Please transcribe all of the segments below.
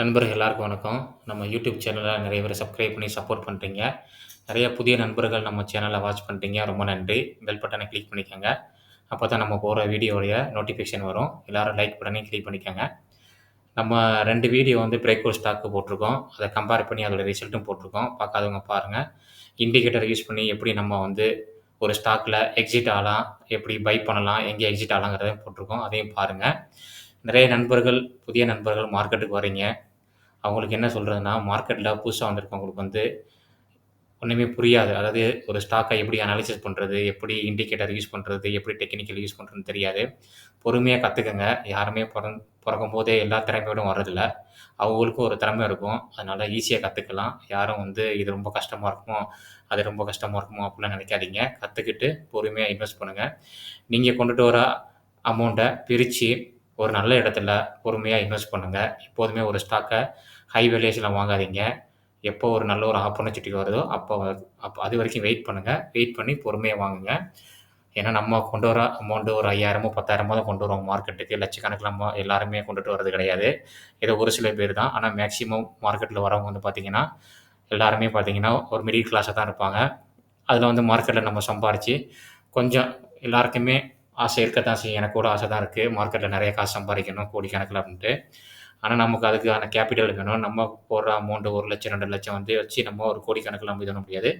நண்பர்கள் எல்லாருக்கும் வணக்கம். நம்ம யூடியூப் சேனலில் நிறைய பேர் சப்ஸ்கிரைப் பண்ணி சப்போர்ட் பண்ணுறீங்க நிறைய புதிய நண்பர்கள் நம்ம சேனலை வாட்ச் பண்ணுறீங்க ரொம்ப நன்றி. பெல் பட்டனை கிளிக் அப்போ தான் நம்ம போகிற வீடியோடைய நோட்டிஃபிகேஷன் வரும். எல்லாரும் லைக் பட்டனையும் கிளிக் பண்ணிக்கோங்க நம்ம ரெண்டு வீடியோ வந்து பிரேக்அவுட் ஸ்டாக்கு போட்டிருக்கோம். அதை கம்பேர் பண்ணி அதோட ரிசல்ட்டும் போட்டிருக்கோம். பார்க்காதவங்க பாருங்கள் இண்டிகேட்டர் யூஸ் பண்ணி எப்படி நம்ம வந்து ஒரு ஸ்டாக்கில் எக்ஸிட் ஆகலாம், எப்படி பை பண்ணலாம், எங்கே எக்ஸிட் ஆகலாங்கிறதையும் போட்டிருக்கோம். அதையும் பாருங்கள் நிறைய நண்பர்கள், புதிய நண்பர்கள் மார்க்கெட்டுக்கு வர்றீங்க. அவங்களுக்கு என்ன சொல்கிறதுனா மார்க்கெட்டில் புதுசாக வந்திருக்கவங்களுக்கு வந்து ஒன்றுமே புரியாது. அதாவது ஒரு ஸ்டாக்கை எப்படி அனாலிசிஸ் பண்ணுறது எப்படி இண்டிகேட்டர் யூஸ் பண்ணுறது எப்படி டெக்னிக்கல் யூஸ் பண்ணுறதுன்னு தெரியாது. பொறுமையாக கற்றுக்கங்க யாருமே பிறந் பிறக்கும் போதே எல்லா திறமையோடும் வர்றதில்ல. அவங்களுக்கும் ஒரு திறமை இருக்கும். அதனால் ஈஸியாக கற்றுக்கலாம் யாரும் வந்து இது ரொம்ப கஷ்டமாக இருக்குமோ, அது ரொம்ப கஷ்டமாக இருக்குமோ அப்படிலாம் நினைக்காதீங்க. கற்றுக்கிட்டு பொறுமையாக இன்வெஸ்ட் பண்ணுங்கள் நீங்கள் கொண்டுட்டு வர அமௌண்ட்டை பிரித்து ஒரு நல்ல இடத்துல பொறுமையாக இன்வெஸ்ட் பண்ணுங்கள் எப்போதுமே ஒரு ஸ்டாக்கை ஹை வேல்யூஷனில் வாங்காதீங்க. எப்போ ஒரு நல்ல ஒரு ஆப்பர்ச்சுனிட்டி வருதோ, அப்போ அப்போ அது வரைக்கும் வெயிட் பண்ணுங்கள் வெயிட் பண்ணி பொறுமையாக வாங்குங்க. ஏன்னா நம்ம கொண்டு வர அமௌண்ட்டு ஒரு 5000மோ, 10,000மோ தான் கொண்டு வருவோம் மார்க்கெட்டுக்கு. லட்சக்கணக்கில் நம்ம எல்லாருமே கொண்டுட்டு வர்றது கிடையாது. ஏதோ ஒரு சில பேர் தான். ஆனால் மேக்ஸிமம் மார்க்கெட்டில் வரவங்க வந்து பார்த்தீங்கன்னா, எல்லாருமே பார்த்தீங்கன்னா ஒரு மிடில் கிளாஸாக தான் இருப்பாங்க. அதில் வந்து மார்க்கெட்டில் நம்ம சம்பாரித்து கொஞ்சம் எல்லாருக்குமே ஆசை இருக்கத்தான் செய்யும். எனக்கு கூட ஆசை தான் இருக்குது மார்க்கெட்டில் நிறைய காசு சம்பாதிக்கணும் கோடி கணக்கில் அப்படின்ட்டு. ஆனால் நமக்கு அதுக்கான கேப்பிட்டல் வேணும். நம்ம போடுற அமௌண்ட்டு ஒரு லட்சம் ரெண்டு லட்சம் வந்து வச்சு நம்ம ஒரு கோடிக்கணக்கில் நம்ம இது பண்ண முடியாது.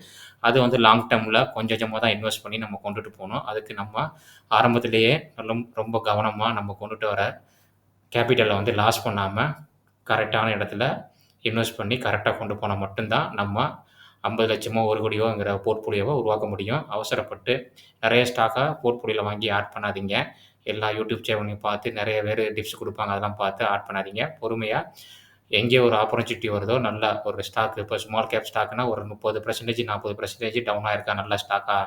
அது வந்து லாங் டேர்மில் கொஞ்சம் கொஞ்சமாக தான் இன்வெஸ்ட் பண்ணி நம்ம கொண்டுட்டு போகணும் அதுக்கு நம்ம ஆரம்பத்திலேயே நல்ல ரொம்ப கவனமாக நம்ம கொண்டுட்டு வர கேபிட்டலை வந்து லாஸ் பண்ணாமல் கரெக்டான இடத்துல இன்வெஸ்ட் பண்ணி கரெக்டாக கொண்டு போனால் மட்டும்தான் நம்ம ஐம்பது லட்சமோ ஒரு கோடியோங்கிற போர்ட்ஃபோலியோவை உருவாக்க முடியும். அவசரப்பட்டு நிறைய ஸ்டாக்காக போர்ட்ஃபோலியோவில் வாங்கி ஆட் பண்ணாதீங்க. எல்லா யூடியூப் சேனலையும் பார்த்து நிறைய பேர் டிப்ஸ் கொடுப்பாங்க அதெல்லாம் பார்த்து ஆட் பண்ணாதீங்க. பொறுமையாக எங்கே ஒரு ஆப்பர்ச்சுனிட்டி வருதோ நல்ல ஒரு ஸ்டாக் இப்போ ஸ்மால் கேப் ஸ்டாக்னா ஒரு முப்பது பர்சன்டேஜ் நாற்பது பர்சன்டேஜ் டவுனாக இருக்கா நல்ல ஸ்டாக்காக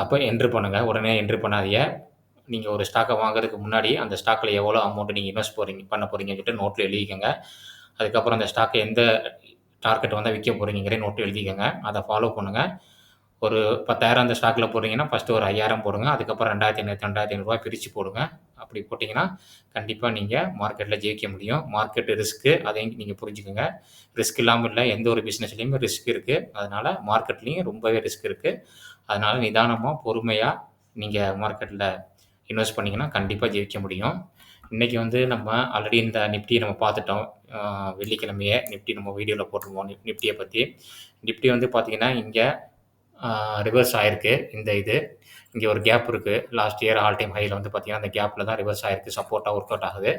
அப்போ என்ட்ரு பண்ணுங்கள் உடனே என்ட்ரு பண்ணாதீங்க. நீங்கள் ஒரு ஸ்டாக்கை வாங்குறதுக்கு முன்னாடி அந்த ஸ்டாக்கில் எவ்வளோ அமௌண்ட் நீங்கள் இன்வெஸ்ட் போகிறீங்க பண்ண போகிறீங்கன்னு சொல்லிட்டு நோட்டில் எழுதிக்கோங்க அதுக்கப்புறம் அந்த ஸ்டாக்கை எந்த டார்கெட் வந்தால் விற்க போறீங்கங்கிறதையும் நோட்டு எழுதிக்கோங்க அதை ஃபாலோ பண்ணுங்கள் ஒரு 10,000 அந்த ஸ்டாக்கில் போடுறீங்கன்னா, ஃபஸ்ட்டு ஒரு 5,000 போடுங்க. அதுக்கப்புறம் ரெண்டாயிரத்தி ரெண்டாயிரத்தி ஐநூறுரூவா பிரித்து போடுங்க. அப்படி போட்டிங்கன்னா கண்டிப்பாக நீங்கள் மார்க்கெட்டில் ஜெயிக்க முடியும். மார்க்கெட் ரிஸ்க்கு அதையும் நீங்கள் புரிஞ்சுக்கோங்க ரிஸ்க் இல்லாமல் இல்லை எந்த ஒரு பிஸ்னஸ்லேயுமே ரிஸ்க் இருக்குது அதனால் மார்க்கெட்லேயும் ரொம்பவே ரிஸ்க் இருக்குது அதனால் நிதானமாக பொறுமையாக நீங்கள் மார்க்கெட்டில் இன்வெஸ்ட் பண்ணீங்கன்னா, கண்டிப்பாக ஜெயிக்க முடியும். இன்றைக்கி வந்து நம்ம ஆல்ரெடி இந்த நிப்டியை நம்ம பார்த்துட்டோம். வெள்ளிக்கிழமையே நிஃப்டி நம்ம வீடியோவில் போட்டிருவோம் நிப் பற்றி பத்தி. நிஃப்டி வந்து பார்த்திங்கன்னா இங்கே ரிவர்ஸ் ஆயிருக்கு. இந்த இது. இங்கே ஒரு கேப் இருக்குது லாஸ்ட் இயர் ஆல் டைம் ஹையில் வந்து பார்த்தீங்கன்னா, அந்த கேப்பில் தான் ரிவர்ஸ் ஆயிருக்கு. சப்போர்ட்டாக ஒர்க் அவுட் ஆகுது.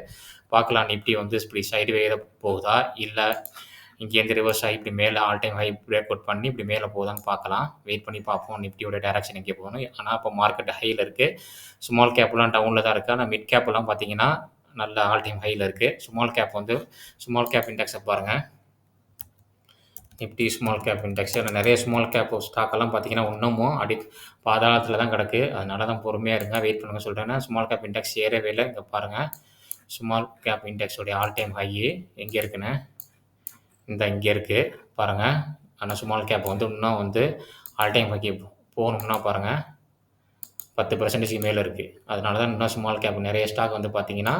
பார்க்கலாம் நிஃப்டி வந்து இப்படி சைட்வேல போகுதா? இல்லை இங்கேருந்து ரிவர்ஸ் ஆகி இப்படி மேலே all time high break out பண்ணி இப்படி மேலே போகுதான்னு பார்க்கலாம். வெயிட் பண்ணி பார்ப்போம். நிஃப்டியோட டேரக்ஷன் எங்கே போகணும் ஆனால் இப்போ மார்க்கெட் ஹையில் இருக்குது ஸ்மால் கேப்லாம் டவுனில் தான் இருக்குது ஆனால் மிட் கேப்லாம் பார்த்தீங்கன்னா, நல்ல ஆல் டைம் ஹையில் இருக்குது ஸ்மால் கேப் வந்து ஸ்மால் கேப் இண்டெக்ஸை பாருங்கள் நிஃப்டி ஸ்மால் கேப் இண்டெக்ஸ். நிறைய ஸ்மால் கேப் ஸ்டாக்கெல்லாம் பார்த்தீங்கன்னா, இன்னமும் அடி பாதாளத்தில் தான் கிடக்கு. அதனால தான் பொறுமையாக இருங்க. வெயிட் பண்ணுங்க சொல்கிறேன்னா ஸ்மால் கேப் இண்டெக்ஸ் ஏறவே இல்லை. இங்கே பாருங்கள் ஸ்மால் கேப் இண்டெக்ஸோடைய ஆல் டைம் ஹை எங்கே இருக்குன்னு, இந்த இங்கே இருக்குது பாருங்கள் ஆனால் ஸ்மால் கேப் வந்து இன்னும் வந்து ஆல் டைம் ஹைக்கு போகணும்னா பாருங்க 10%க்கு மேல இருக்கு. அதனால தான் இன்னும் ஸ்மால் கேப் நிறைய ஸ்டாக் வந்து பார்த்தீங்கன்னா,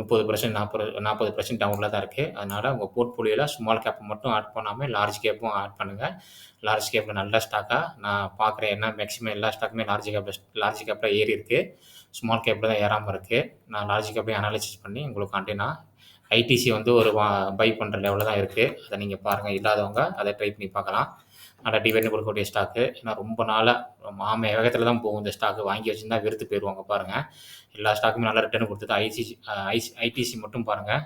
முப்பது பர்சன்ட் நாற்பது நாற்பது பர்சன்ட் டவுனில் தான் இருக்குது அதனால் உங்கள் போர்ட்ஃபோலியோவில் ஸ்மால் கேப் மட்டும் ஆட் பண்ணாமல் லார்ஜ் கேப்பும் ஆட் பண்ணுங்கள் லார்ஜ் கேப்பில் நல்ல ஸ்டாக்காக நான் பார்க்குறேன். ஏன்னா மேக்ஸிமம் எல்லா ஸ்டாக்குமே லார்ஜ் கேப்பில் லார்ஜ் கேப்பில் ஏறி இருக்குது ஸ்மால் கேப்பில் தான் ஏறாமல் இருக்குது நான் லார்ஜ் கேப்பையும் அனாலிசிஸ் பண்ணி உங்களுக்கு நான் ஐடிசி வந்து ஒரு வா பை பண்ணுற லெவலில் தான் இருக்குது அதை நீங்கள் பாருங்கள் இல்லாதவங்க அதை ட்ரை பண்ணி பார்க்கலாம். நல்ல டிவிடெண்ட் கொடுக்கக்கூடிய ஸ்டாக்கு. ஏன்னா ரொம்ப நாளாக ஆமை வேகத்தில் தான் போகும் இந்த ஸ்டாக்கு வாங்கி வச்சுருந்தா வெறுத்து போயிடுவாங்க பாருங்கள் எல்லா ஸ்டாக்குமே நல்லா ரிட்டர்ன் கொடுத்தது ஐசிசி ஐசி ஐடிசி மட்டும் பாருங்கள்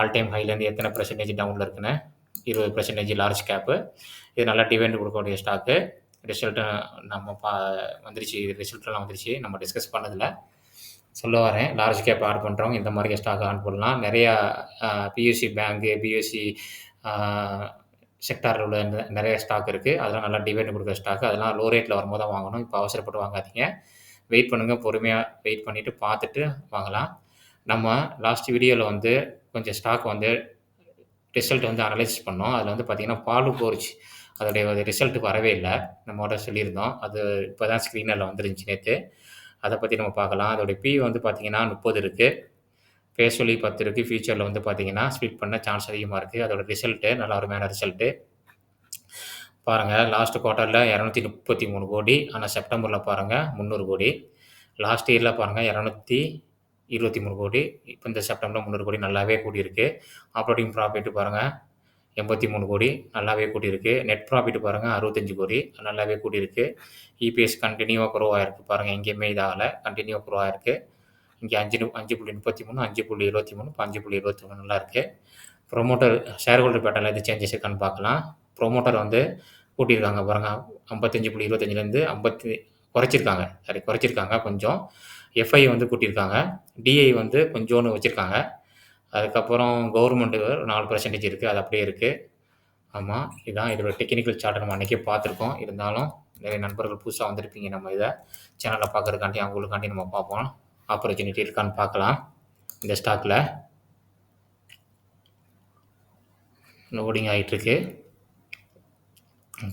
ஆல் டைம் ஹைலேருந்து எத்தனை பர்சன்டேஜ் டவுனில் இருக்குன்னு. 20% லார்ஜ் கேப்பு. இது நல்லா டிவிடெண்ட் கொடுக்கக்கூடிய ஸ்டாக்கு. ரிசல்ட்டு நம்ம பா வந்துருச்சு. ரிசல்ட்லாம் வந்துருச்சு. நம்ம டிஸ்கஸ் பண்ணதில்ல. சொல்ல வரேன். லார்ஜ் கேப் ஆட் பண்ணுறவங்க இந்த மாதிரி ஸ்டாக் ஆன் பண்ணலாம். நிறையா பியூசி பிஎஸ்சி பியூசி பிஎஸ்சி செக்டாரில் உள்ள நிறைய ஸ்டாக் இருக்குது அதெல்லாம் நல்லா டிவைட் கொடுக்குற ஸ்டாக். அதெல்லாம் லோ ரேட்டில் வரும்போது தான் வாங்கணும். இப்போ அவசரப்பட்டு வாங்காதீங்க. வெயிட் பண்ணுங்கள் பொறுமையாக வெயிட் பண்ணிவிட்டு பார்த்துட்டு வாங்கலாம். நம்ம லாஸ்ட் வீடியோவில் வந்து கொஞ்சம் ஸ்டாக் வந்து ரிசல்ட் வந்து அனலைஸ் பண்ணோம். அதில் வந்து பார்த்தீங்கன்னா, பாலு போர்ஜ் அதோடைய ரிசல்ட் வரவே இல்ல. நம்மோட சொல்லியிருந்தோம். அது இப்போ தான் ஸ்க்ரீனில் வந்துருந்துச்சு நேற்று அதை பற்றி நம்ம பார்க்கலாம். அதோடைய பி வந்து பார்த்தீங்கன்னா முப்பது இருக்குது ஃபேஸ் வேல்யூ பத்து இருக்குது ஃபியூச்சரில் வந்து பார்த்தீங்கன்னா ஸ்பிட் பண்ண சான்ஸ் அதிகமாக இருக்குது அதோட ரிசல்ட்டு நல்ல அருமையான ரிசல்ட்டு பாருங்கள் லாஸ்ட் குவார்ட்டரில் இரநூத்தி முப்பத்தி மூணு கோடி. ஆனால் செப்டம்பரில் பாருங்கள் முந்நூறு கோடி. லாஸ்ட் இயரில் பாருங்கள் இரநூத்தி இருபத்தி மூணு கோடி. இப்போ இந்த செப்டம்பரில் முந்நூறு கோடி நல்லாவே கூடியிருக்கு. ஆப்ரேட்டிங் ப்ராஃபிட் பாருங்கள் எண்பத்தி மூணு கோடி. நல்லாவே கூட்டியிருக்கு நெட் ப்ராஃபிட் பாருங்கள் அறுபத்தஞ்சு கோடி. நல்லாவே கூட்டியிருக்கு இபிஎஸ் கண்டினியூவாக குரோவாக இருக்குது பாருங்கள் எங்கேயுமே இதாகலை. கண்டினியூவாக குரோவாக இருக்குது இங்கே அஞ்சு அஞ்சு புள்ளி முப்பத்தி மூணு அஞ்சு புள்ளி இருபத்தி மூணு இப்போ அஞ்சு புள்ளி இருபத்தி மூணுலாம் நல்லா இருக்குது ப்ரொமோட்டர் ஷேர் ஹோல்டர் பேட்டரில் எது சேஞ்சஸ் இருக்கான்னு பார்க்கலாம். ப்ரொமோட்டர் வந்து கூட்டியிருக்காங்க பாருங்கள் ஐம்பத்தஞ்சு புள்ளி இருபத்தஞ்சிலேருந்து ஐம்பத்தி குறைச்சிருக்காங்க. சாரி குறைச்சிருக்காங்க கொஞ்சம். எஃப்ஐ வந்து கூட்டியிருக்காங்க. டிஐ வந்து கொஞ்சோன்னு வச்சுருக்காங்க. அதுக்கப்புறம் கவர்மெண்ட்டு நாலு பர்சன்டேஜ் இருக்குது அது அப்படியே இருக்குது ஆமாம் இதுதான் இதோட டெக்னிக்கல் சார்ட்டை நம்ம அன்றைக்கே பார்த்துருக்கோம். இருந்தாலும் நிறைய நண்பர்கள் புதுசாக வந்திருப்பீங்க நம்ம இதை சேனலில் பார்க்குறதுக்காண்டி அவங்களுக்காண்டி நம்ம பார்ப்போம். ஆப்பர்ச்சுனிட்டி இருக்கான்னு பார்க்கலாம். இந்த ஸ்டாக்கில் லோடிங் ஆகிட்டுருக்கு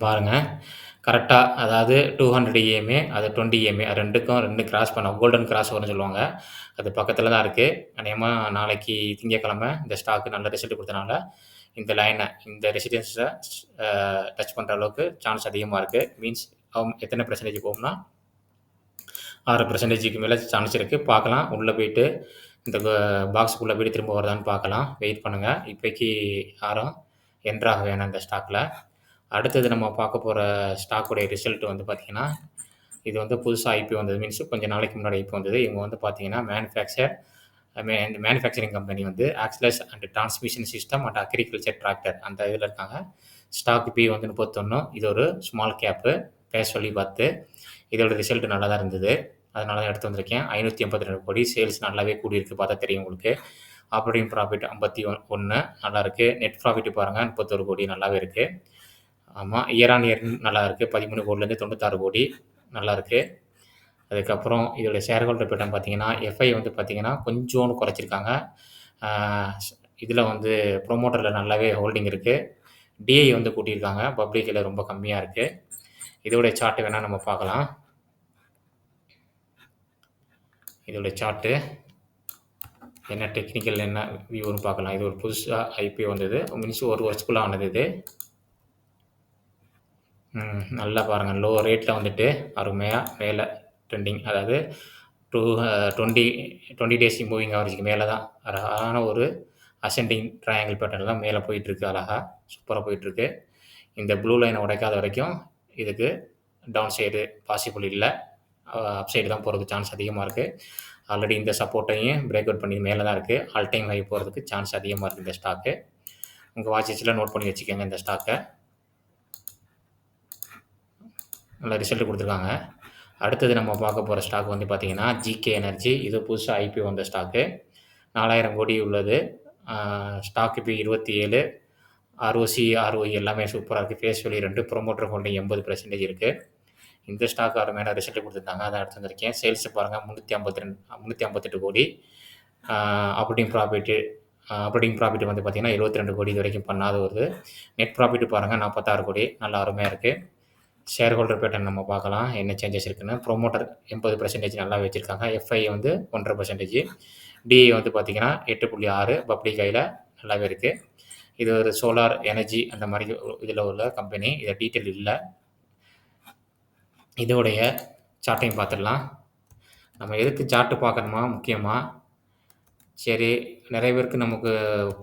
பாருங்கள் கரெக்டாக அதாவது டூ ஹண்ட்ரட் இஎம்ஏ அது டுவெண்ட்டி இஎம்ஏ ரெண்டுக்கும் ரெண்டு கிராஸ் பண்ண கோல்டன் கிராஸ் வரும்னு சொல்லுவாங்க. அது பக்கத்தில் தான் இருக்குது அநேகமாக நாளைக்கு திங்கக்கிழமை இந்த ஸ்டாக்கு நல்ல ரிசல்ட் கொடுத்தனால இந்த லைனை இந்த ரெசிடென்ஸை டச் பண்ணுற அளவுக்கு சான்ஸ் அதிகமாக இருக்குது மீன்ஸ் அவங்க எத்தனை பர்சன்டேஜ் போகும்னா ஆறு பர்சன்டேஜுக்கு மேலே சான்ஸ் இருக்குது பார்க்கலாம். உள்ளே போயிட்டு இந்த பாக்ஸுக்குள்ளே போயிட்டு திரும்ப வருதான்னு பார்க்கலாம். வெயிட் பண்ணுங்கள் இப்போக்கி யாரும் என்ட்ராக வேணாம் இந்த ஸ்டாக்கில் அடுத்தது நம்ம பார்க்க போகிற ஸ்டாக்குடைய ரிசல்ட் வந்து பார்த்திங்கன்னா இது வந்து புதுசாக ஐபி வந்தது. மீன்ஸ் கொஞ்சம் நாளைக்கு முன்னாடி ஐபி வந்தது. இவங்க வந்து பார்த்திங்கன்னா மேனுஃபேக்சர் மே இந்த மேனுஃபேக்சரிங் கம்பெனி வந்து axles and transmission system and agriculture tractor அந்த இதில் இருக்காங்க. ஸ்டாக் பி வந்து முப்பத்தொன்று இது ஒரு ஸ்மால் கேப்பு பேச சொல்லி பார்த்து இதோட ரிசல்ட் நல்லா தான் இருந்தது. அதனால தான் எடுத்து வந்திருக்கேன். ஐநூற்றி எண்பத்தி ரெண்டு கோடி சேல்ஸ் நல்லாவே கூடியிருக்கு பார்த்தா தெரியும் உங்களுக்கு. ஆப்ரேட்டிங் ப்ராஃபிட் ஐம்பத்தி ஒன்று நல்லா இருக்குது நெட் ப்ராஃபிட் பாருங்கள் முப்பத்தொரு கோடி நல்லாவே இருக்குது ஆமாம் இயர் ஆன் இயர் நல்லா இருக்குது பதிமூணு கோடிலேருந்து தொண்ணூத்தாறு கோடி நல்லா இருக்குது அதுக்கப்புறம் இதோட ஷேர் ஹோல்டர் பேட்டன் பார்த்தீங்கன்னா எஃப்ஐ வந்து பார்த்தீங்கன்னா கொஞ்சோன்னு குறைச்சிருக்காங்க. இதில் வந்து ப்ரொமோட்டரில் நல்லாவே ஹோல்டிங் இருக்குது டிஐ வந்து கூட்டியிருக்காங்க. பப்ளிக்கில் ரொம்ப கம்மியாக இருக்குது இதோடைய சார்ட்டு வேணால் நம்ம பார்க்கலாம். இதோட சார்ட்டு என்ன டெக்னிக்கல் என்ன வியூன்னு பார்க்கலாம். இது ஒரு புதுசாக ஐபி வந்தது. மீன்ஸ் ஒரு வருஷத்துக்குள்ளே ஆனது இது. நல்லா பாருங்கள் லோ ரேட்டில் வந்துட்டு அருமையாக மேலே ட்ரெண்டிங் அதாவது to twenty twenty days moving ஆவரேஜுக்கு மேலே தான். அழகான ஒரு அசெண்டிங் ட்ரையாங்கிள் பேட்டர்ன் தான் மேலே போயிட்டுருக்கு அழகாக சூப்பராக போயிட்டுருக்கு. இந்த ப்ளூ லைனை உடைக்காத வரைக்கும் இதுக்கு டவுன் சைடு பாசிபிள் இல்லை. அப்சைடு தான் போகிறதுக்கு சான்ஸ் அதிகமாக இருக்குது ஆல்ரெடி இந்த சப்போர்ட்டையும் பிரேக் அவுட் பண்ணி மேலே தான் இருக்குது ஆல் டைம் ஹை போகிறதுக்கு சான்ஸ் அதிகமாக இருக்குது இந்த ஸ்டாக்கு உங்கள் வாட்சஸில் நோட் பண்ணி வச்சுக்கோங்க இந்த ஸ்டாக்கை நல்ல ரிசல்ட் கொடுத்துருக்காங்க. அடுத்தது நம்ம பார்க்க போகிற ஸ்டாக் வந்து பார்த்திங்கன்னா ஜிகே எனர்ஜி இது புதுசாக ஐபி வந்த ஸ்டாக்கு நாலாயிரம் கோடி உள்ளது. ஸ்டாக் இப்போ இருபத்தி ஏழு ஆர்ஓசி ஆர்ஓஇ எல்லாமே சூப்பராக இருக்குது ஃபேஸ் வேல்யூ ரெண்டு ப்ரொமோட்டர் ஹோல்டிங் எண்பது பர்சன்டேஜ் இருக்குது இந்த ஸ்டாக் அருமையான ரிசல்ட் கொடுத்துருந்தாங்க. அதை எடுத்து வந்திருக்கேன். சேல்ஸ் பாருங்கள் முந்நூற்றி ஐம்பத்தி ரெண்டு முந்நூற்றி ஐம்பத்தெட்டு கோடி. ஆப்ரேட்டிங் ப்ராஃபிட்டு ஆப்ரேட்டிங் ப்ராஃபிட் வந்து பார்த்திங்கன்னா இருபத்தி ரெண்டு கோடி இது வரைக்கும் பண்ணாத ஒரு நெட் ப்ராஃபிட் பாருங்கள் நாற்பத்தாறு கோடி. நல்லா அருமையாக இருக்குது ஷேர் ஹோல்டர் பேட்டர்ன் நம்ம பார்க்கலாம். என்ன சேஞ்சஸ் இருக்குன்னு. ப்ரொமோட்டர் எண்பது பர்சன்டேஜ் நல்லா வச்சுருக்காங்க. எஃப்ஐ வந்து ஒன்றரை பர்சன்டேஜ் டிஏ வந்து பார்த்திங்கன்னா எட்டு புள்ளி ஆறு பப்ளிக் கையில் நல்லாவே இருக்குது இது ஒரு சோலார் எனர்ஜி அந்த மாதிரி இதில் உள்ள கம்பெனி இதை டீட்டெயில் இல்லை. இதோடைய சார்ட்டையும் பார்த்துடலாம். நம்ம எதுக்கு சார்ட்டு பார்க்கணுமா? முக்கியமாக சரி நிறைய பேருக்கு நமக்கு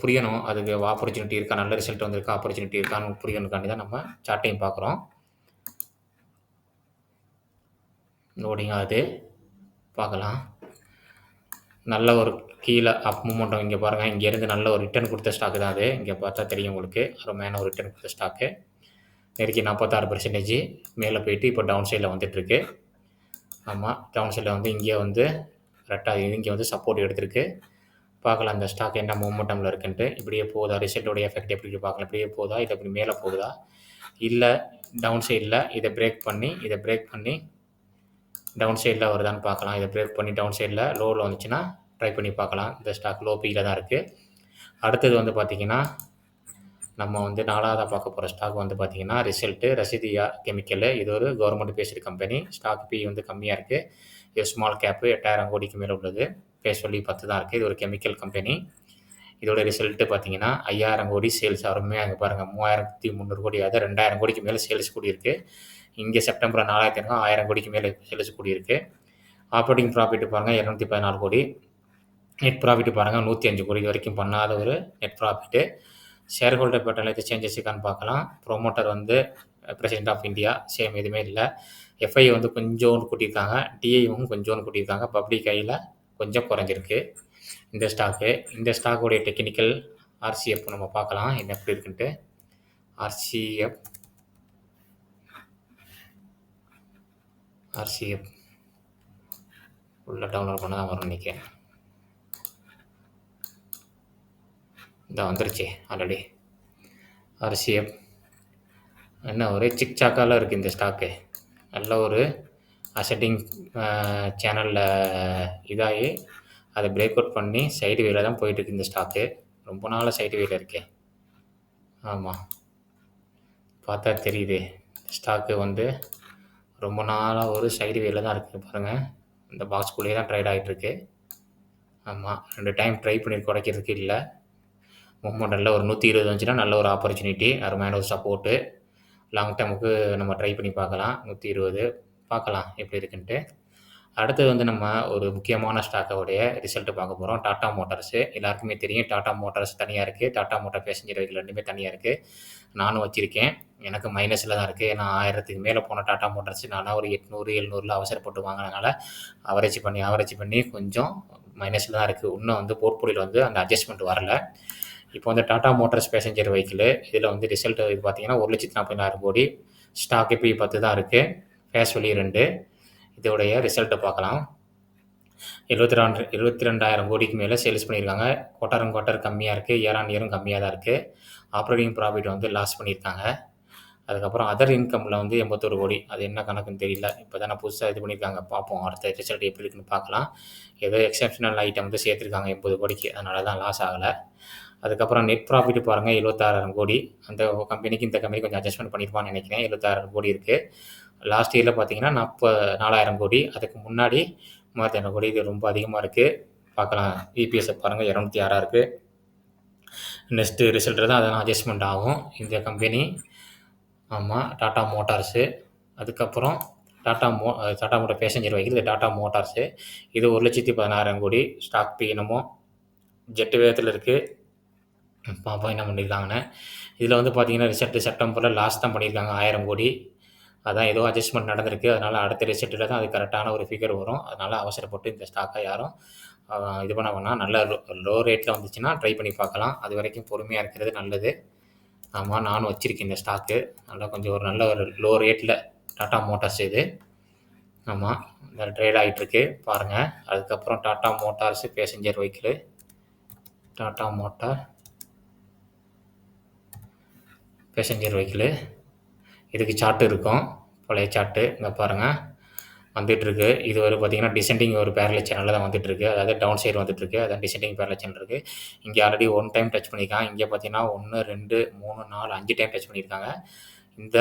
புரியணும். அதுக்கு ஆப்பர்ச்சுனிட்டி இருக்கா? நல்ல ரிசல்ட் வந்திருக்கா? ஆப்பர்ச்சுனிட்டி இருக்கான்னு புரியணுக்காண்டி தான் நம்ம சார்ட்டையும் பார்க்குறோம். லோடிங் ஆகுது. பார்க்கலாம். நல்ல ஒரு கீழே அப் மூமெண்ட்டும் இங்கே பாருங்கள் இங்கேருந்து நல்ல ஒரு ரிட்டர்ன் கொடுத்த ஸ்டாக்கு தான் அது. இங்கே பார்த்தா தெரியும் உங்களுக்கு. அருமையான ஒரு ரிட்டர்ன் கொடுத்த ஸ்டாக்கு நெருக்கி நாற்பத்தாறு பர்சன்டேஜ் மேலே போயிட்டு இப்போ டவுன் சைடில் வந்துட்டுருக்கு. ஆமாம் டவுன் சைடில் வந்து இங்கே வந்து ரெட்டாக இங்கே வந்து சப்போர்ட் எடுத்திருக்கு. பார்க்கலாம் அந்த ஸ்டாக் என்ன மூமெண்டமில் இருக்குன்ட்டு. இப்படியே போகுதா? ரிசல்ட்டோடைய எஃபெக்ட் எப்படி பார்க்கலாம். இப்படியே போகுதா? இது அப்படி மேலே போகுதா? இல்லை டவுன் சைடில் இதை பிரேக் பண்ணி இதை பிரேக் பண்ணி டவுன் சைடில் வருதான்னு பார்க்கலாம். இதை பிரேக் பண்ணி டவுன் சைடில் லோவில் வந்துச்சுன்னா ட்ரை பண்ணி பார்க்கலாம். இந்த ஸ்டாக் லோ பீயில் தான் இருக்குது அடுத்தது வந்து பார்த்திங்கன்னா நம்ம வந்து நாலாவதாக பார்க்க போகிற ஸ்டாக் வந்து பார்த்திங்கன்னா ரிசல்ட்டு ரசிதியா கெமிக்கலு இது ஒரு government based company stock P வந்து கம்மியாக இருக்குது இது ஸ்மால் கேப்பு எட்டாயிரம் கோடிக்கு மேலே உள்ளது. பேஸ் சொல்லி பத்து தான் இருக்குது இது ஒரு கெமிக்கல் கம்பெனி இதோட ரிசல்ட்டு பார்த்தீங்கன்னா ஐயாயிரம் கோடி சேல்ஸ் அருமையாக அங்கே பாருங்கள் மூவாயிரத்தி முந்நூறு கோடி அதாவது ரெண்டாயிரம் கோடிக்கு மேலே சேல்ஸ் கூடியிருக்கு. இங்கே செப்டம்பர் நாலாயிரத்தி ஐநூறு ஆயிரம் கோடிக்கு மேலே சேல்ஸ் கூடியிருக்கு. ஆப்ரேட்டிங் ப்ராஃபிட் பாருங்கள் இரநூத்தி பதினாலு கோடி. நெட் ப்ராஃபிட் பாருங்கள் நூற்றி அஞ்சு கோடி இது வரைக்கும் பண்ணாத ஒரு நெட் ப்ராஃபிட்டு ஷேர் ஹோல்டர் பேட்டர்ல எது சேஞ்சஸ் இருக்கான்னு பார்க்கலாம். ப்ரொமோட்டர் வந்து பிரசிடென்ட் ஆஃப் இந்தியா சேம் எதுவுமே இல்லை. எஃப்ஐ வந்து கொஞ்சோண்டு கூட்டியிருக்காங்க. டிஐவும் கொஞ்சோன்னு கூட்டியிருக்காங்க. பப்ளிக் கையில் கொஞ்சம் குறைஞ்சிருக்கு. இந்த ஸ்டாக்கு இந்த ஸ்டாக்குடைய டெக்னிக்கல் ஆர்சிஎஃப் நம்ம பார்க்கலாம். என்ன எப்படி இருக்குன்ட்டு. ஆர்சிஎஃப் ஆர்சிஎஃப் உள்ளே டவுன்லோட் பண்ண தான் வரும் நினைக்கிறேன். இந்த வந்துருச்சு ஆல்ரெடி ஆர்சிஎஃப் என்ன ஒரே சிக் சாக்கால இருக்குது இந்த ஸ்டாக்கு நல்ல ஒரு அசட்டிங் சேனலில் இதாகி அதை பிரேக் அவுட் பண்ணி சைடு வேல தான் போயிட்டுருக்கு இந்த ஸ்டாக்கு ரொம்ப நாளாக சைடு வேல இருக்கே. ஆமாம் பார்த்தா தெரியுது. ஸ்டாக்கு வந்து ரொம்ப நாளாக ஒரு சைடு வேல தான் இருக்குது பாருங்கள் இந்த பாக்ஸ்குள்ளேயே தான் ட்ரைட் ஆகிட்டுருக்கு ஆமாம் ரெண்டு டைம் ட்ரை பண்ணி குறைக்கிறதுக்கு இல்லை. மூமெண்ட் ஒரு நூற்றி இருபது வந்துச்சுன்னா நல்ல ஒரு ஆப்பர்ச்சுனிட்டி அருமையான ஒரு சப்போர்ட்டு லாங் டேர்முக்கு நம்ம ட்ரை பண்ணி பார்க்கலாம். நூற்றி இருபது. பார்க்கலாம் எப்படி இருக்குன்ட்டு. அடுத்தது வந்து நம்ம ஒரு முக்கியமான ஸ்டாக்கோடைய ரிசல்ட்டு பார்க்க போகிறோம் டாட்டா மோட்டார்ஸு எல்லாருக்குமே தெரியும் டாட்டா மோட்டார்ஸ் தனியாக இருக்குது டாட்டா மோட்டார் பேசஞ்சர் வெஹிக்கிள் ரெண்டுமே தனியாக இருக்குது நானும் வச்சுருக்கேன். எனக்கு மைனஸில் தான் இருக்குது ஏன்னா ஆயிரத்துக்கு மேலே போன டாட்டா மோட்டார்ஸ் நானாக ஒரு எட்நூறு எழுநூறில் அவசரப்பட்டு வாங்கினதுனால அவரேஜ் பண்ணி அவரேஜ் பண்ணி கொஞ்சம் மைனஸில் தான் இருக்குது இன்னும் வந்து போர்ட்போலியில் வந்து அந்த அட்ஜஸ்ட்மெண்ட் வரல. இப்போ வந்து டாடா மோட்டார்ஸ் பேசஞ்சர் வெஹிக்கிள் இதில் வந்து ரிசல்ட் இது பார்த்தீங்கன்னா ஒரு லட்சத்தி நாற்பதாயிரம் கோடி. ஸ்டாக் இப்போ பத்து தான் இருக்குது ஃபேஸ் வழி ரெண்டு. இதோடைய ரிசல்ட்டை பார்க்கலாம் எழுபத்தி ரெண்டு இருபத்தி ரெண்டாயிரம் கோடிக்கு மேலே சேல்ஸ் பண்ணியிருக்காங்க. குவார்டரும் குவார்டர் கம்மியாக இருக்குது இயர் ஆன் இயரும் கம்மியாக தான் இருக்குது ஆப்ரேட்டிங் ப்ராஃபிட் வந்து லாஸ் பண்ணியிருக்காங்க. அதுக்கப்புறம் அதர் இன்கமில் வந்து எண்பத்தொரு கோடி. அது என்ன கணக்குன்னு தெரியல. இப்போ தானே புதுசாக இது பண்ணியிருக்காங்க பார்ப்போம். அடுத்த ரிசல்ட் எப்படி இருக்குன்னு பார்க்கலாம். ஏதோ எக்ஸப்ஷனல் ஐட்டம் வந்து சேர்த்துருக்காங்க எண்பது கோடிக்கு. அதனால தான் லாஸ் ஆகலை. அதுக்கப்புறம் நெட் ப்ராஃபிட் பாருங்கள் எழுபத்தாறாயிரம் கோடி. அந்த கம்பெனிக்கு இந்த கம்பெனி கொஞ்சம் அட்ஜஸ்ட்மெண்ட் பண்ணியிருப்பான்னு நினைக்கிறேன். எழுபத்தாயிரம் கோடி இருக்குது லாஸ்ட் இயரில் பார்த்தீங்கன்னா நாற்ப நாலாயிரம் கோடி. அதுக்கு முன்னாடி மூவாயிரத்தி கோடி. இது ரொம்ப அதிகமாக இருக்குது பார்க்கலாம். இபிஎஸ்ஸை பாருங்கள் இரநூத்தி ஆறாக இருக்குது நெக்ஸ்ட்டு ரிசல்ட்டு தான் அதெல்லாம் அட்ஜஸ்ட்மெண்ட் ஆகும். இந்த கம்பெனி ஆமாம் டாட்டா மோட்டார்ஸு. அதுக்கப்புறம் டாட்டா மோ டாட்டா மோட்டார் பேசஞ்சர் வைக்கிறது டாட்டா மோட்டார்ஸு. இது ஒரு லட்சத்தி பதினாறாயிரம் கோடி ஸ்டாக் பீனமோ ஜெட்டு வேகத்தில் இருக்குது பாப்பா என்ன பண்ணியிருக்காங்கன்னு இதில் வந்து பார்த்தீங்கன்னா ரிசல்ட்டு செப்டம்பரில் லாஸ்ட் தான் பண்ணியிருக்காங்க ஆயிரம் கோடி. அதான் ஏதோ அட்ஜஸ்ட்மெண்ட் நடந்திருக்கு. அதனால் அடுத்த ரிசல்ட்டில் தான் அது கரெக்டான ஒரு ஃபிகர் வரும். அதனால் அவசரப்பட்டு இந்த ஸ்டாக்கை யாரும் இது பண்ண வேணாம். நல்ல லோ ரேட்டில் வந்துச்சுன்னா ட்ரை பண்ணி பார்க்கலாம். அது வரைக்கும் பொறுமையாக இருக்கிறது நல்லது. ஆமாம் நானும் வச்சுருக்கேன் இந்த ஸ்டாக்கு நல்லா கொஞ்சம் ஒரு நல்ல ஒரு லோ ரேட்டில் டாட்டா மோட்டார்ஸ் இது. ஆமாம் இந்த ட்ரேட் ஆகிட்டுருக்கு பாருங்கள் அதுக்கப்புறம் Tata motors passenger vehicle Tata motor passenger vehicle இதுக்கு சார்ட்டு இருக்கும் பழைய சார்ட்டு இங்கே பாருங்கள் வந்துட்டுருக்கு. இது ஒரு பார்த்திங்கன்னா டிசெண்டிங் ஒரு பேரல சேனலில் தான் வந்துட்டுருக்கு. அதாவது டவுன் சைடு வந்துட்டுருக்கு. அதான் டிசெண்டிங் பேரல சேனல் இருக்குது இங்கே ஆல்ரெடி ஒன் டைம் டச் பண்ணியிருக்காங்க இங்கே பார்த்தீங்கன்னா ஒன்று ரெண்டு மூணு நாலு அஞ்சு டைம் டச் பண்ணியிருக்காங்க இந்த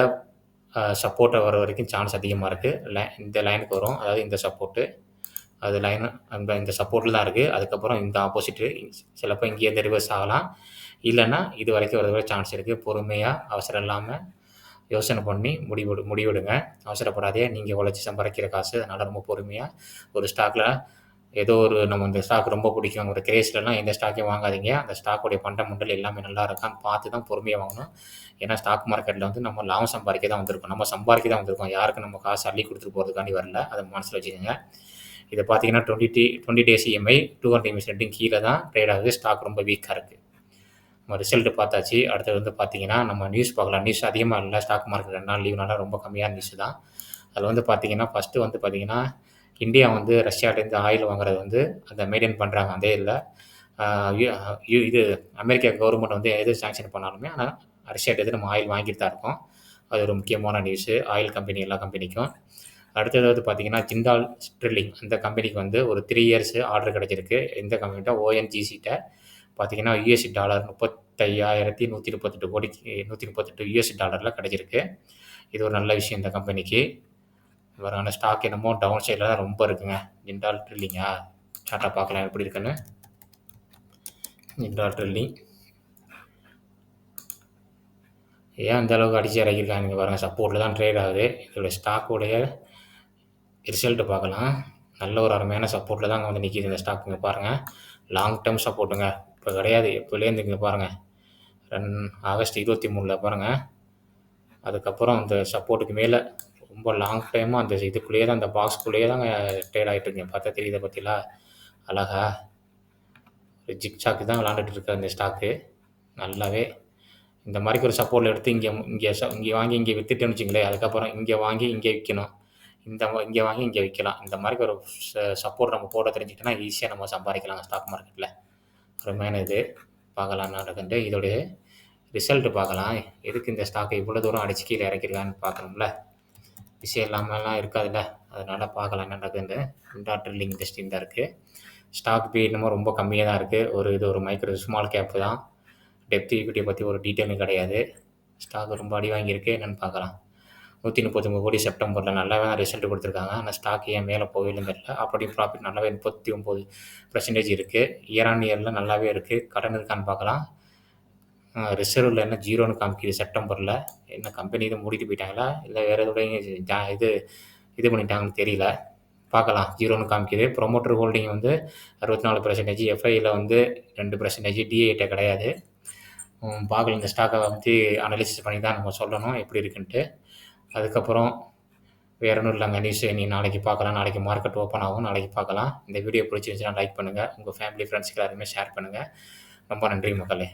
சப்போர்ட்டை வர வரைக்கும் சான்ஸ் அதிகமாக இருக்குது லை இந்த லைனுக்கு வரும். அதாவது இந்த சப்போர்ட்டு அது லைன் அந்த இந்த சப்போர்ட்டில் தான் இருக்குது அதுக்கப்புறம் இந்த ஆப்போசிட்டு சிலப்போ இங்கேருந்து ரிவர்ஸ் ஆகலாம். இல்லைன்னா இது வரைக்கும் வர சான்ஸ் இருக்குது பொறுமையாக அவசரம் இல்லாமல் யோசனை பண்ணி முடிவு முடிவெடுங்க. அவசரப்படாதே. நீங்கள் உழைச்சி சம்பாதிக்கிற காசு அதனால் ரொம்ப பொறுமையாக ஒரு ஸ்டாக்கில் ஏதோ ஒரு நம்ம இந்த ஸ்டாக் ரொம்ப பிடிக்கும் ஒரு கிரேஸ்லலாம் எந்த ஸ்டாக்கையும் வாங்காதீங்க. அந்த ஸ்டாக்குடைய ஃபண்டமெண்டல் எல்லாமே நல்லா இருக்கான்னு பார்த்து தான் பொறுமையாக வாங்கணும். ஏன்னா ஸ்டாக் மார்க்கெட்டில் வந்து நம்ம லாபம் சம்பாதிக்க தான் வந்திருக்கோம். நம்ம சம்பாதிக்க தான் வந்திருக்கோம். யாருக்கு நம்ம காசு அள்ளி கொடுத்துட்டு போகிறதுக்காண்டி வரல. அதை மனசில் வச்சுக்கோங்க. இதை பார்த்தீங்கன்னா twenty D twenty days EMI two hundred EMI ரெண்டும் கீழே தான் ட்ரேட் ஆகுது. ஸ்டாக் ரொம்ப வீக்காக இருக்குது நம்ம ரிசல்ட்டு பார்த்தாச்சு. அடுத்தது வந்து பார்த்தீங்கன்னா நம்ம நியூஸ் பார்க்கலாம். நியூஸ் அதிகமாக இல்லை ஸ்டாக் மார்க்கெட் ரெண்டு நாள் லீவ்னால ரொம்ப கம்மியான நியூஸ் தான். அதில் வந்து பார்த்தீங்கன்னா ஃபஸ்ட்டு வந்து பார்த்தீங்கன்னா இந்தியா வந்து ரஷ்யாவிலேருந்து ஆயில் வாங்குறது வந்து அந்த மெயின்டைன் பண்ணுறாங்க அதே இல்லை இது அமெரிக்கா கவர்மெண்ட் வந்து எது சாங்ஷன் பண்ணாலுமே ஆனால் ரஷ்யாட்டேருந்து நம்ம ஆயில் வாங்கிட்டு தான் இருக்கோம். அது ஒரு முக்கியமான நியூஸு ஆயில் கம்பெனி எல்லா கம்பெனிக்கும் அடுத்தது வந்து பார்த்தீங்கன்னா ஜிந்தால் ஸ்ட்ரில்லிங். அந்த கம்பெனிக்கு வந்து ஒரு த்ரீ இயர்ஸ் ஆர்டர் கிடச்சிருக்கு. இந்த கம்பெனிட்ட ஓஎன்ஜிசிட்ட பார்த்தீங்கன்னா யூஎஸ்சி டாலர் முப்பத்தையாயிரத்தி நூற்றி முப்பத்தெட்டு கோடிக்கு நூற்றி முப்பத்தெட்டு யூஎஸ்சி டாலரில் கிடச்சிருக்கு. இது ஒரு நல்ல விஷயம் இந்த கம்பெனிக்கு வரான ஸ்டாக் என்னமோ டவுன் சைடில் தான் ரொம்ப இருக்குங்க. ஜிண்டால் ட்ரில்லிங்கா சார்ட்டை பார்க்கலாம் எப்படி இருக்குன்னு. ஜிண்டால் ட்ரில்லிங் ஏன் அந்த அளவுக்கு அடித்து இறக்கியிருக்காங்க பாருங்கள் சப்போர்ட்டில் தான் ட்ரேட் ஆகுது. இதோட ஸ்டாக்குடைய ரிசல்ட்டு பார்க்கலாம். நல்ல ஒரு அருமையான சப்போர்ட்டில் தான் வந்து நிற்கிது இந்த ஸ்டாக்குங்க பாருங்கள் லாங் டேர்ம் சப்போர்ட்டுங்க இப்போ கிடையாது. எப்போலேருந்து இங்கே பாருங்கள் ரன் ஆகஸ்ட் இருபத்தி மூணில் பாருங்கள் அதுக்கப்புறம் அந்த சப்போர்ட்டுக்கு மேலே ரொம்ப லாங் டைமாக அந்த இதுக்குள்ளேயே தான் அந்த பாக்ஸ்க்குள்ளேயே தாங்க ட்ரேட் ஆகிட்டு இருக்கீங்க பார்த்தா தெரியுதை பற்றிலாம் அழகா. ஒரு ஜிக் சாக்கு தான் விளாண்டுட்டு இருக்க இந்த ஸ்டாக்கு நல்லாவே. இந்த மாதிரி ஒரு சப்போர்ட்டில் எடுத்து இங்கே இங்கே இங்கே வாங்கி இங்கே விற்றுட்டேன்னு வச்சுங்களேன் அதுக்கப்புறம் இங்கே வாங்கி இங்கே விற்கணும் இந்த இங்கே வாங்கி இங்கே விற்கலாம் இந்த மாதிரி ஒரு சப்போர்ட் நம்ம போட தெரிஞ்சுக்கிட்டோன்னா ஈஸியாக நம்ம சம்பாதிக்கலாம் ஸ்டாக் மார்க்கெட்டில் அருமையான இது. பார்க்கலாம் நடக்குன்ட்டு இதோடைய ரிசல்ட்டு பார்க்கலாம். எதுக்கு இந்த ஸ்டாக்கை இவ்வளோ தூரம் அடிச்சு கீழே இறக்கிருக்கான்னு பார்க்கணும்ல? விஷயம் இல்லாமலாம் இருக்காதுல்ல? அதனால் பார்க்கலாம் என்ன நடக்குதுன்னு இண்டா ட்ரில்லிங் இண்டஸ்ட்ரியும் தான் இருக்குது ஸ்டாக் பி இன்னமும் ரொம்ப கம்மியாக தான் இருக்குது ஒரு இது ஒரு மைக்ரோ ஸ்மால் கேப்பு தான். டெப்த் ஈக்விட்டியை பற்றி ஒரு டீட்டெயிலும் கிடையாது. ஸ்டாக் ரொம்ப அடி வாங்கியிருக்கு என்னென்னு பார்க்கலாம். நூற்றி முப்பத்தொம்பது கோடி செப்டம்பரில் நல்லாவே தான் ரிசல்ட் கொடுத்துருக்காங்க. ஆனால் ஸ்டாக் ஏன் மேலே போகலன்னு தெரியல. அப்படி ப்ராஃபிட் நல்லாவே முப்பத்தி ஒம்பது பர்சன்டேஜ் இருக்குது இயர் ஆன் இயரில் நல்லாவே இருக்குது கடன் இருக்கான்னு பார்க்கலாம். ரிசர்வில் என்ன ஜீரோன்னு காமிக்கிது செப்டம்பரில். என்ன கம்பெனி இது மூடிட்டு போயிட்டாங்களா? இல்லை வேறு எதோடைய ஜா இது இது பண்ணிட்டாங்கன்னு தெரியல. பார்க்கலாம். ஜீரோன்னு காமிக்குது. ப்ரொமோட்டர் ஹோல்டிங் வந்து அறுபத்தி நாலு பர்சன்டேஜ் எஃப்ஐயில் வந்து ரெண்டு பர்சன்டேஜ் டிஏட்ட கிடையாது. பார்க்கல பார்க்கலாம். இந்த ஸ்டாக்கை பற்றி அனலிசிஸ் பண்ணி தான் நம்ம சொல்லணும். எப்படி இருக்குன்ட்டு. அதுக்கப்புறம் வேற ஒன்றும் இல்லைங்க நியூஸ் நீ நாளைக்கு பார்க்கலாம் நாளைக்கு மார்க்கெட் ஓப்பன் ஆகும் நாளைக்கு பார்க்கலாம். இந்த வீடியோ பிடிச்சிருந்துச்சுன்னா லைக் பண்ணுங்கள் உங்கள் ஃபேமிலி ஃப்ரெண்ட்ஸ்க்கு எல்லாருமே ஷேர் பண்ணுங்கள் ரொம்ப நன்றி மக்களே.